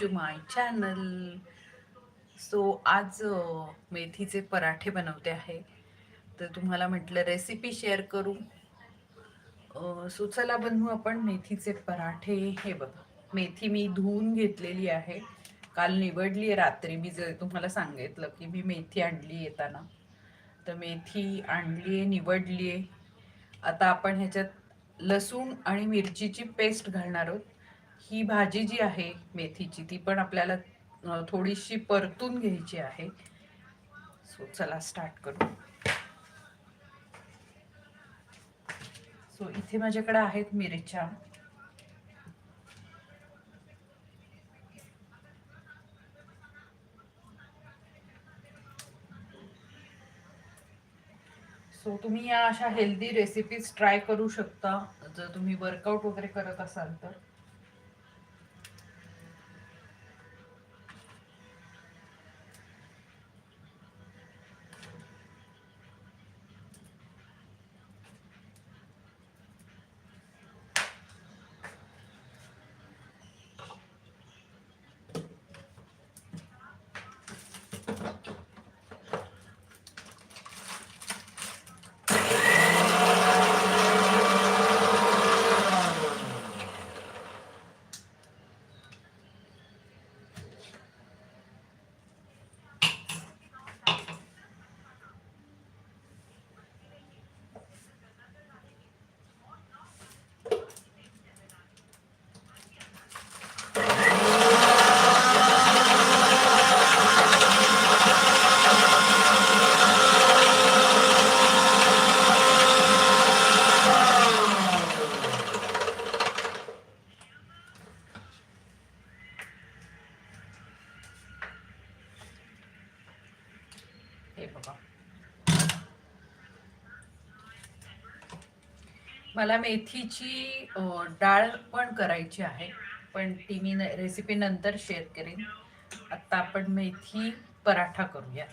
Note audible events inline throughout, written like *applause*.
To my channel so आज मेथीचे पराठे बनवते आहे. तर तुम्हाला म्हटलं रेसिपी शेअर करू. सो चला बनवू आपण मेथीचे पराठे. हे बघा मेथी मी धुवून घेतलेली आहे. काल निवडली आहे रात्री मी जर तुम्हाला सांगितलं की मी मेथी आणली येताना. तर मेथी आणली आहे निवडली आहे. आता आपण ह्याच्यात लसूण आणि मिरचीची पेस्ट घालणार आहोत. ही भाजी जी आहे मेथीची ती पण आपल्याला थोडीशी परतून घ्यायची आहे. सो चला स्टार्ट करू. सो इथे माझ्याकडे आहेत मिरच्या. सो तुम्ही या अशा हेल्दी रेसिपीज ट्राय करू शकता. जर तुम्ही वर्कआउट वगैरे करत असाल तर हे बघा मला मेथीची डाळ पण करायची आहे पण ती मी रेसिपी नंतर शेअर करेन. आत्ता आपण मेथी पराठा करूया.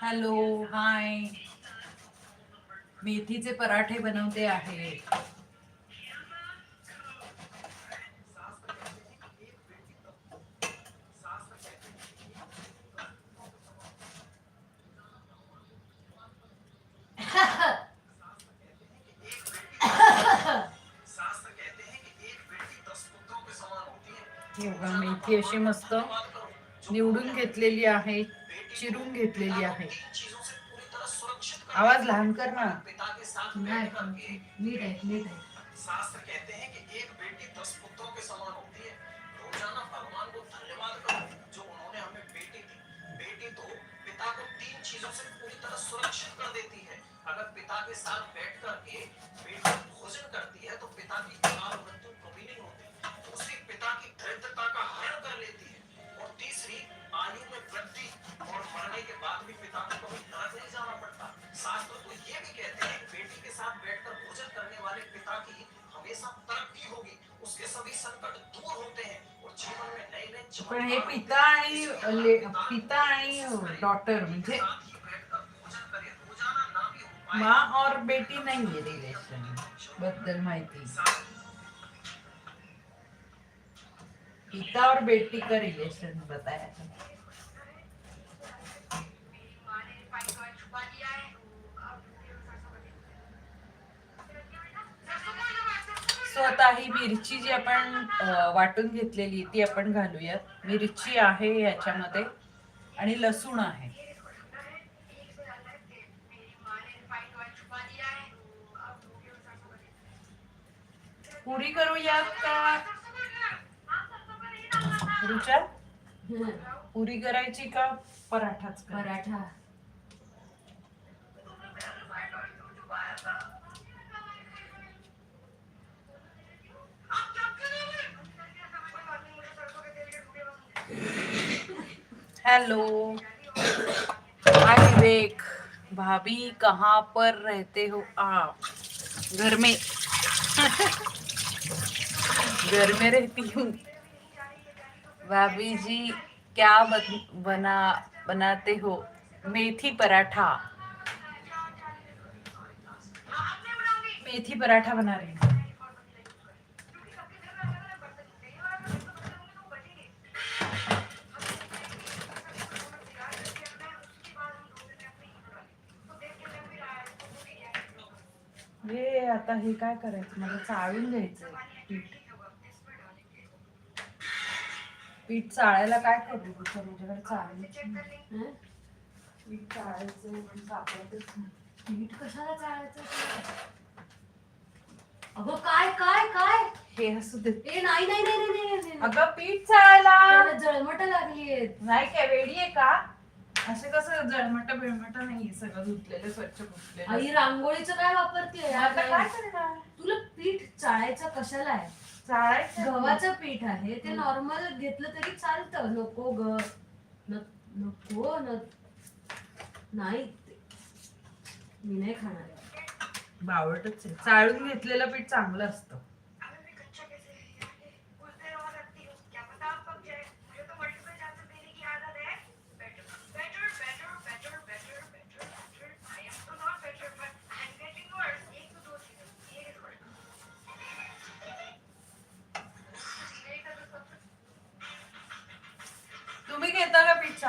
हॅलो हाय मेथीचे पराठे बनवते आहे. मेथी अशी मस्त निवडून घेतलेली आहे. चिरून घेतलेली आहे. आवाज़ लहान कर ना. नीट है नीट है शास्त्र कहते हैं कि एक बेटी दस पुत्रों के समान होती है। रोज़ाना भगवान को धन्यवाद करो जो उन्होंने हमें बेटी दी। बेटी तो पिता को तीन चीज़ों से पूरी तरह सुरक्षित कर देती है। अगर पिता के साथ बैठ कर के बेटी भोजन करती है तो पिता की अकाल मृत्यु कभी नहीं होती। दूसरी पिता की दरिद्रता का हरण कर लेती है। और तीसरी आयु में वृद्धि मरने के बाद भी पिता को नहीं जाना पड़ता। शास्त्र तो ये भी कहते हैं बेटी के साथ बैठकर भोजन करने वाले पिता की हमेशा तरक्की होगी। उसके सभी संकट दूर होते हैं और जीवन में नए नए पण हे। पिता आणि पिता आणि डॉटर म्हणजे पाए। माँ और बेटी नहीं है रिलेशन बद्दल माहिती पिता और बेटी का रिलेशन बताया था। सो आता ही मिरची जी आपण वाटून घेतलेली ती आपण घालूयात. मिरची आहे याच्यामध्ये आणि लसूण आहे. पुरी करूयात का? रुचा पुरी करायची का? पराठाच? पराठा. हेलो हाय विवेक, भाभी कहाँ पर रहते हो आप? घर में। घर में रहती हूँ। भाभी जी, क्या बन- बना, बनाते हो? मेथी पराठा। मेथी पराठा बना रही हूँ। हे आता हे काय करायचं? मला चाळून घ्यायचं पीठ. पीठ चाळायला काय करू तुझं तुझ्याकडे चाळायचं? पीठ चाळायचं पण सापडतच नाही. पीठ कशाला चाळायचं? अगं काय काय काय? हे असू दे. ए नाही नाही नाही नाही, नाही नाही. अगं पीठ चाळायला. त्याला जळमट लागलीयेत. नाही काय वेडी आहे का? असं कसं जळमट बिळमट नाही सगळं धुतलेलं स्वच्छ पुसलेलं आई रांगोळीचं काय वापरते आता काय करणार? तुला पीठ चाळायचं कशाला आहे? चाळायचं? गव्हाचं पीठ आहे ते नॉर्मल घेतलं तरी चालतं. नको ग. न- नको न नाही. ते- मी नाही खाणार. बावटच आहे. चाळून घेतलेलं पीठ चांगलं असतं.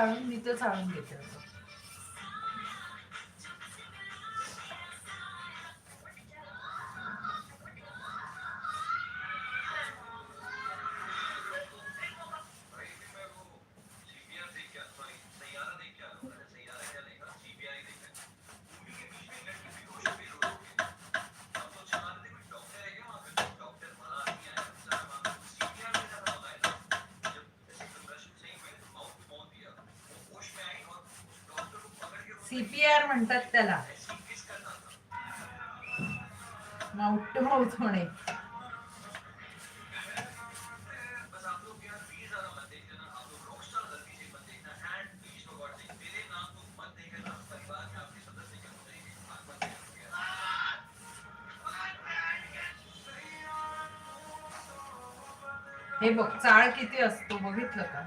चाळून मी तर चाळून घेते सीपीआर म्हणतात त्याला. माउट टू माउथ होणे हे बघ चाळ किती असतो बघितलं का?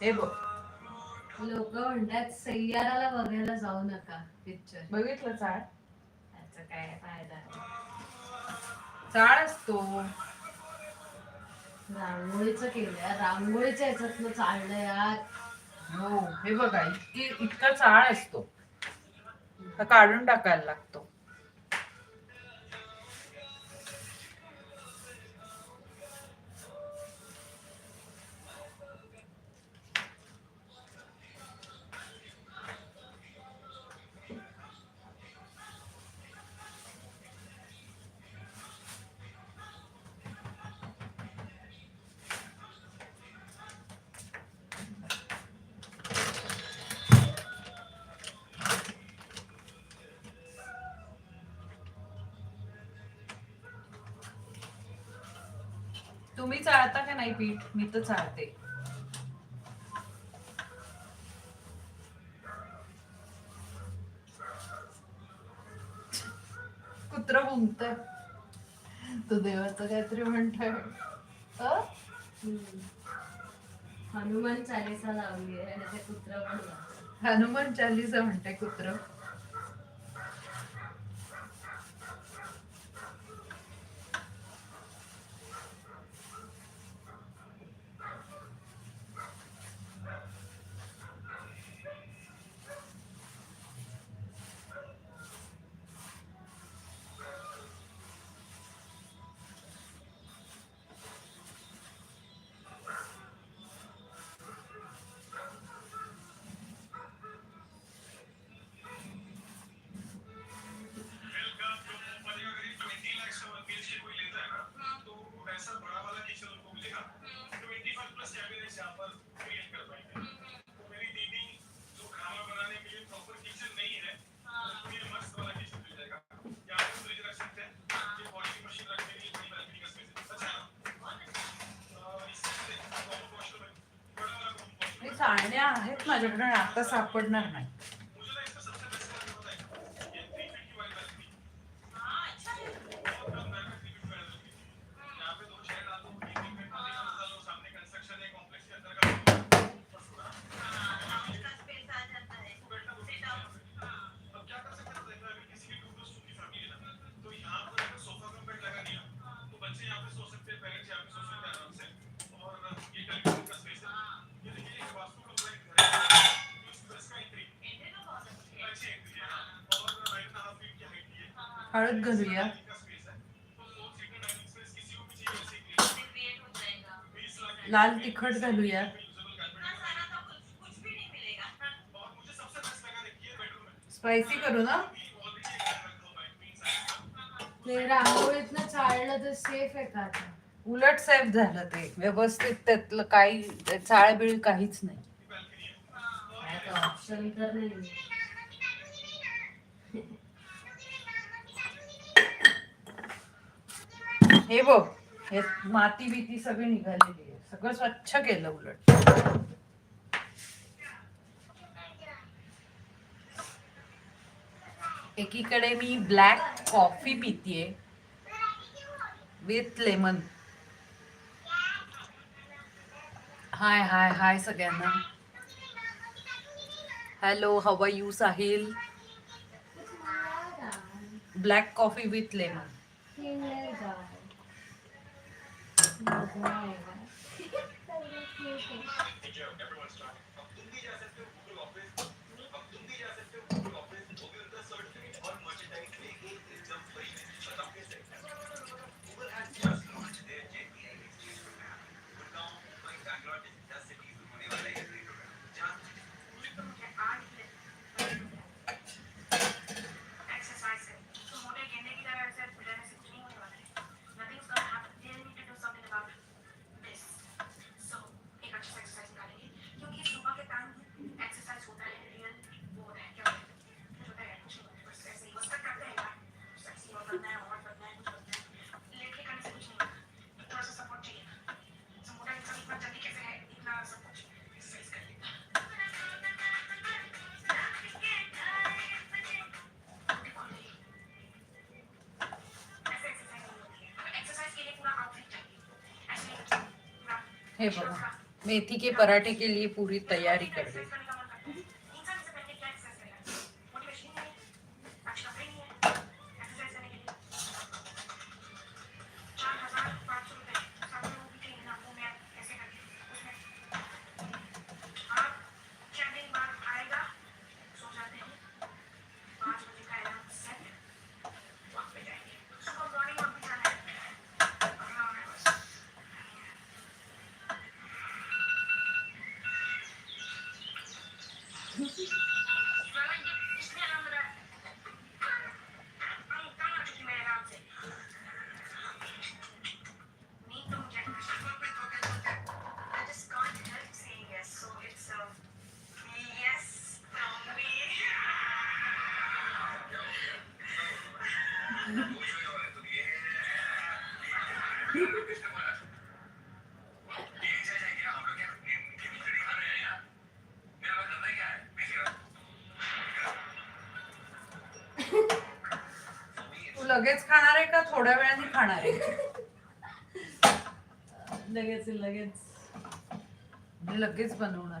हे बघ. लोक म्हणतात सय्याराला बघायला जाऊ नका पिक्चर बघितलं चाळ त्याचा काय फायदा. चाळ असतो. रांगोळीचं केलंय रांगोळीच्या ह्याच्यातनं चाललं यार. हो हे बघा इतकी इतका चाळ असतो. हा काढून टाकायला लागतो. तुम्ही चाळता का नाही पीठ? मी तर चाळते. कुत्र भुंकत तो देवाचं काहीतरी म्हणतोय. हनुमान चालीसा लावली आहे आणि ते कुत्र पण. हनुमान चालीसा म्हणते कुत्र. पाळण्या आहेत माझ्याकडे आता सापडणार नाही. हळद घालूया. लाल तिखट घालूया. स्पायसी करू ना? ते रांगोळीत चाळलं तर सेफ आहे का उलट सेफ झालं ते. व्यवस्थित त्यातलं काही चाळबिळ काहीच नाही. ऑप्शन तर नाही. हे बघ हे माती बिती सगळी निघालेली आहे. सगळं स्वच्छ केलं उलट. एकीकडे मी black coffee पितीये with lemon hi hi hi सगळ्यांना. Hello how are you Sahil black coffee with lemon Sandal. हे बघा. मेथी के पराठे के लिए पूरी तयारी करते तू लगेच खाणार आहे का थोड्या वेळाने खाणार आहे? लगेच लगेच. लगेच बनवणार.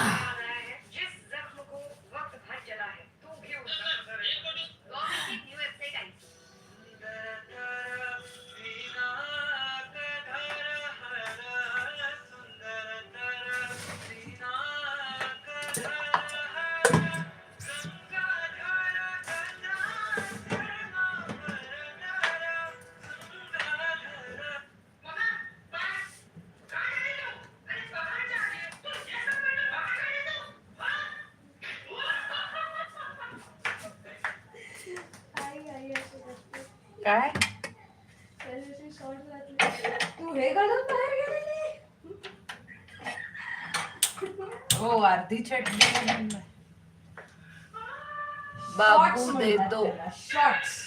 पुढे घालून बाहेर गेलेली हो अर्धी चटणी. बाबू दे दो शॉर्ट्स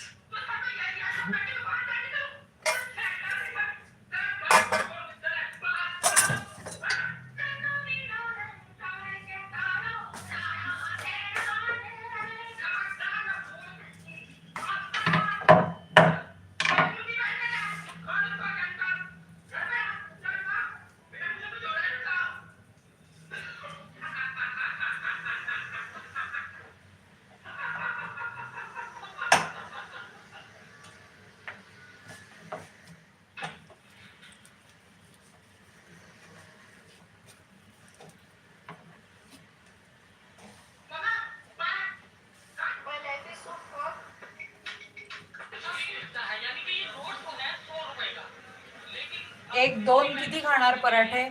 दोन किती खाणार पराठे?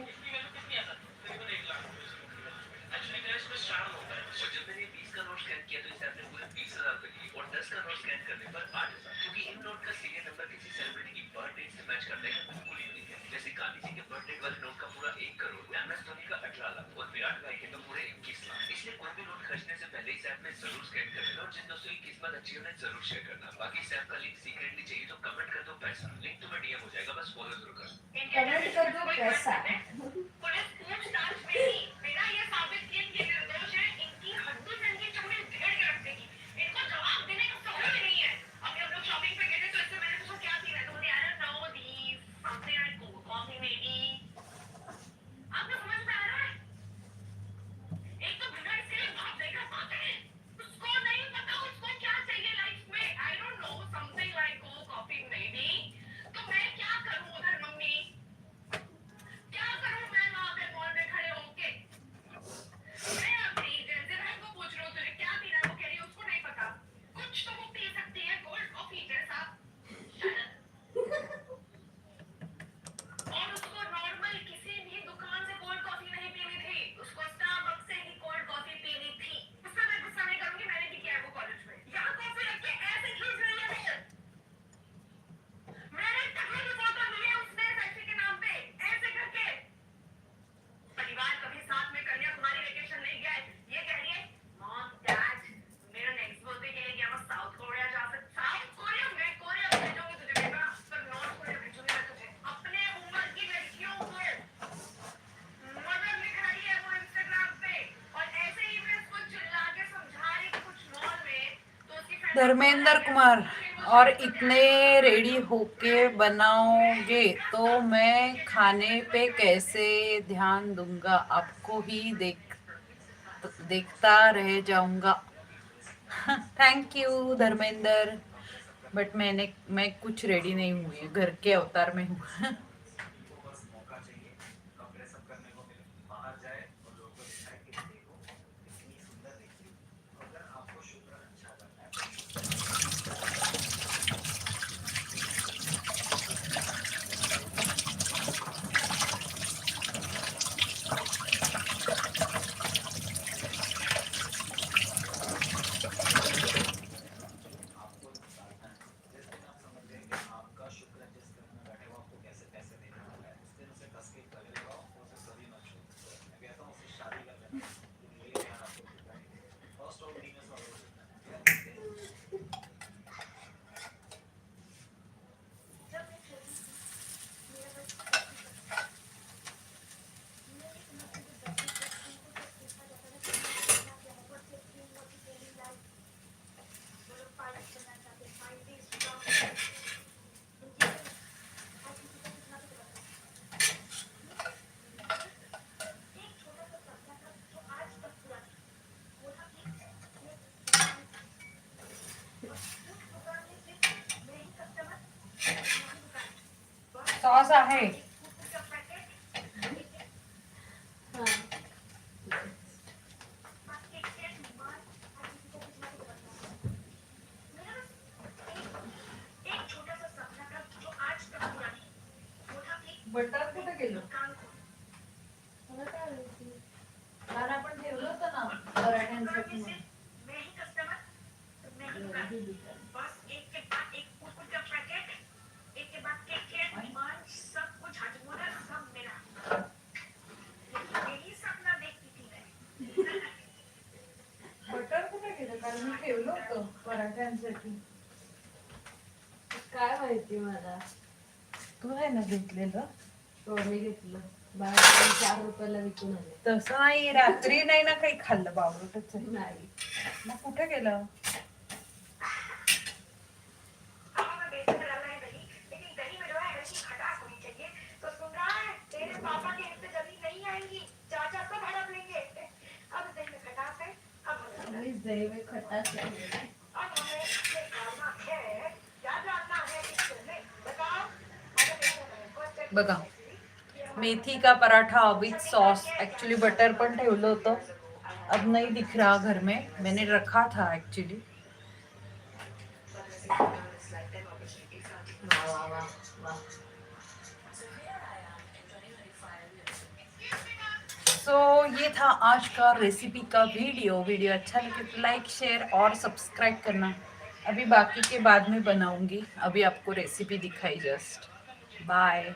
जरूर शेयर करना बाकी सैम का लिंक सीक्रेटली चाहिए तो कमेंट कर दो पैसा लिंक तुम्हें डीएम हो जाएगा बस फॉलो जरूर करना कमेंट कर दो पैसा पुलिस पूछताछ में धर्मेंद्र कुमार। और इतने रेडी होके बनाओगे तो मैं खाने पे कैसे ध्यान दूँगा? आपको ही देख, देखता रह जाऊँगा। *laughs* Thank you Dharmendra. बट मैंने, मैं कुछ रेडी नहीं हुई, घर के अवतार में हूँ। *laughs* असं आहे हा. एक छोटा सा सपना था जो आज तक पूरा नहीं वो था एक बटर कुठे गेलं दुकान को मला काय माहिती? कारण आपण ठेवलं होतं ना पराठ्यांसाठी म्हणून. मैं ही कस्टमर तो मैं ही दुकान हे दुकान. बस एक के बाद एक कुरकुर का पैकेट एक के बाद केक केक डिमांड सब कुछ हजमोला सब मेरा यही सपना देखती थी मैं बटर कुठे गेलं कारण मी ठेवलं होतं पराठ्यांसाठी काय माहिती मला. तू आहे ना घेतलेलं? हो मी घेतलं. बाहेर चार रुपयाला विकून आले. तसं नाही रात्री नाही ना काही खाल्लं बावरटच नाही. मग कुठे गेलं? बघा. मेथी का paratha with sauce actually butter पण ठेवलं होतं. अब नहीं दिख रहा घर में. मैंने रखा था एक्चुअली सो ये था आज का रेसिपी का वीडियो वीडियो अच्छा लगे तो लाइक शेयर और सब्सक्राइब करना. अभी बाकी के बाद में बनाऊँगी. अभी आपको रेसिपी दिखाई जस्ट बाय